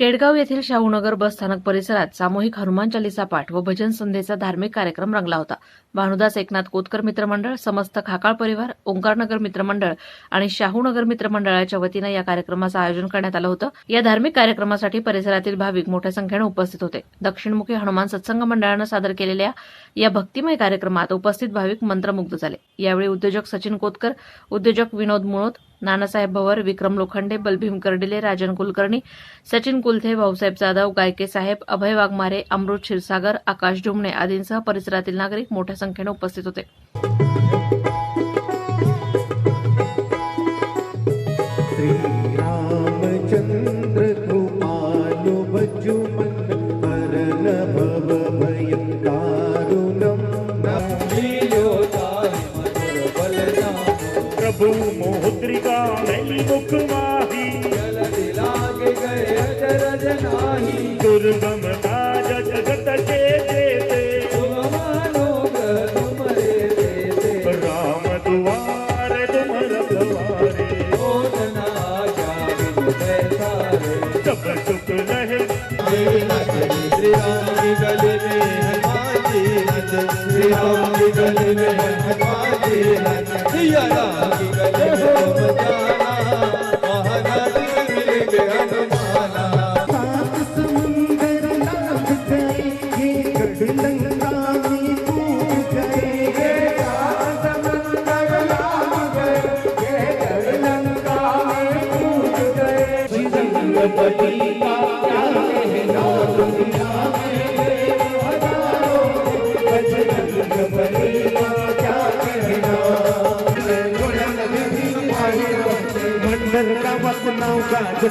केडगाव येथील शाहूनगर बस स्थानक परिसरात सामूहिक हनुमान चालिसा पाठ व भजन संध्येचा धार्मिक कार्यक्रम रंगला होता. भानुदास एकनाथ कोतकर मित्रमंडळ समस्त खाकाळ परिवार ओंकारनगर मित्रमंडळ आणि शाहूनगर मित्रमंडळाच्या वतीनं या कार्यक्रमाचं आयोजन करण्यात आलं होतं. या धार्मिक कार्यक्रमासाठी परिसरातील भाविक मोठ्या संख्येनं उपस्थित होते. दक्षिणमुखी हनुमान सत्संग मंडळानं सादर केलेल्या या भक्तिमय कार्यक्रमात उपस्थित भाविक मंत्रमुग्ध झाले. यावेळी उद्योजक सचिन कोतकर उद्योजक विनोद मुळोत नानासाहेब भवर विक्रम लोखंडे बलभीम कर्डिले राजन कुलकर्णी सचिन कुलथे भाऊसाहेब जाधव गायके साहेब अभय वाघमारे अमृत क्षीरसागर आकाश ढुमणे आदींसह परिसरातील नागरिक मोठ्या संख्येनं उपस्थित होते. श्रीरामचन्द्र हो भूमुद्रिका नहीं मुख माही। लागे गए दुर्गम काज जगत के श्रीरंगपति का क्या कहना दुनिया में I'm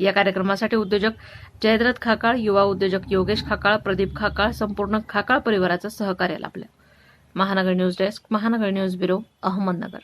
या कार्यक्रमासाठी उद्योजक जयद्रथ खाकाळ युवा उद्योजक योगेश खाकाळ प्रदीप खाकाळ संपूर्ण खाकाळ परिवाराचं सहकार्य लाभलं. Mahanagar news desk Mahanagar news bureau Ahmednagar.